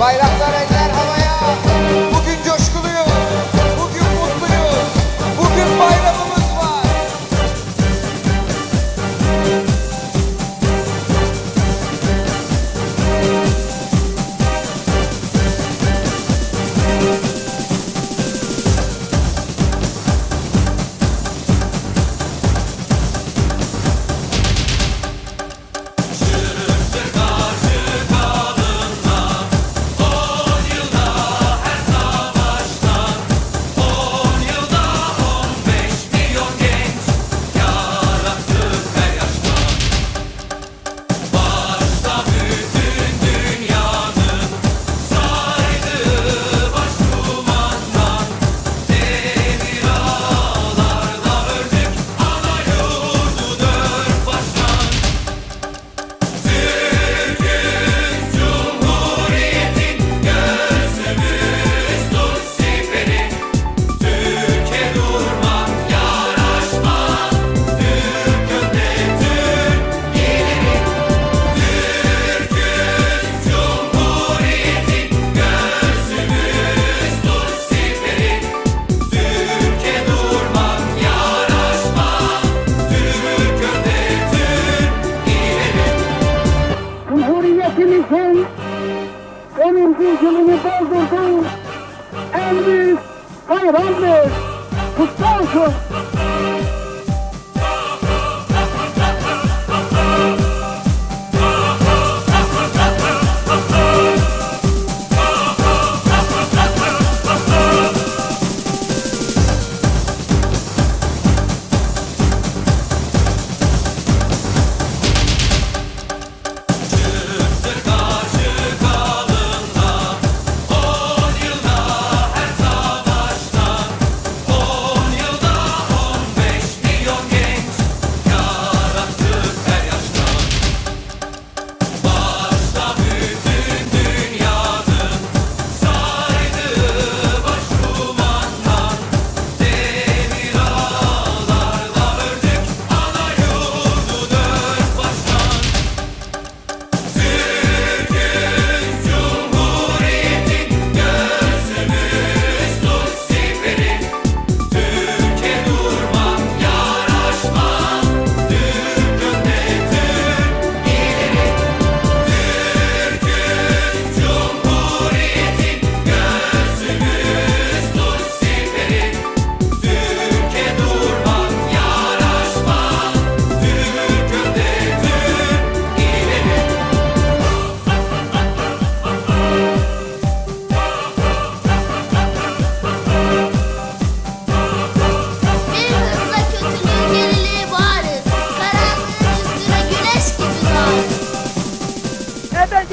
Bayraklar elde. Yılını doldurdun. Büyük bayramdır. Kutlu olsun.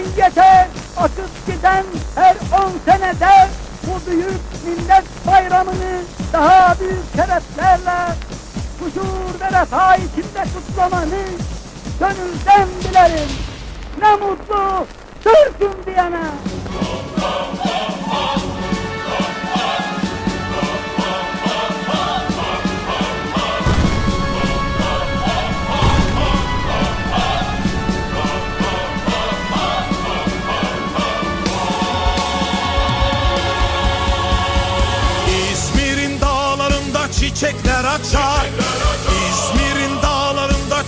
Ebediyete akıp giden her on senede bu büyük millet bayramını daha büyük şereflerle huzur ve refah içinde kutlamanı gönülden dilerim. Ne mutlu Türk'üm diyene.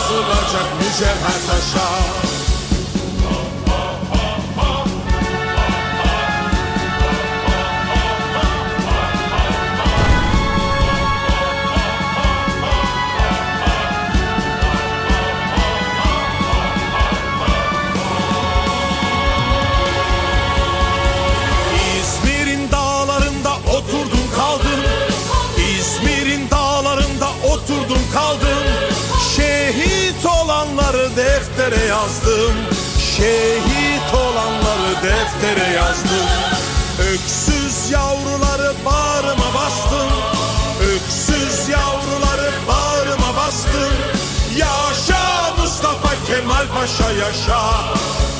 yazılacak mücevher taşa. Deftere yazdım. Şehit olanları deftere yazdım. Öksüz yavruları bağrıma bastım. Öksüz yavruları bağrıma bastım. Yaşa Mustafa Kemal Paşa yaşa.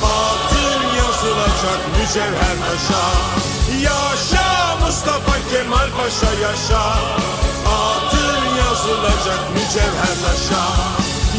Adın yazılacak mücevher taşa. Yaşa Mustafa Kemal Paşa yaşa. Adın yazılacak mücevher taşa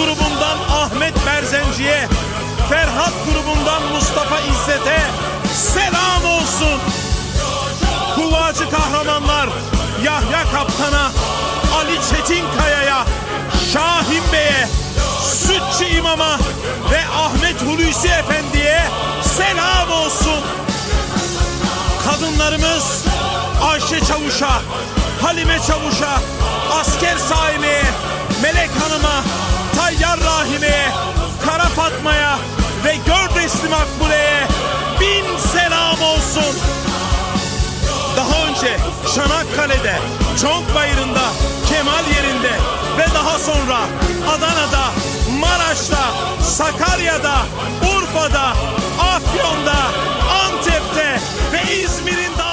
grubundan Ahmet Berzenci'ye, Ferhat grubundan Mustafa İzzet'e selam olsun. Kuvacı kahramanlar Yahya Kaptan'a, Ali Çetinkaya'ya, Şahin Bey'e, Sütçü İmam'a ve Ahmet Hulusi Efendi'ye selam olsun. Kadınlarımız Ayşe Çavuş'a, Halime Çavuş'a, Asker Saime'ye, Melek Hanım'a, Hayyar Rahim'e, Kara Fatma'ya ve Gördesli Makbule'ye bin selam olsun. Daha önce Şanakkale'de, Çonk Bayırı'nda, Kemal yerinde ve daha sonra Adana'da, Maraş'ta, Sakarya'da, Urfa'da, Afyon'da, Antep'te ve İzmir'in daha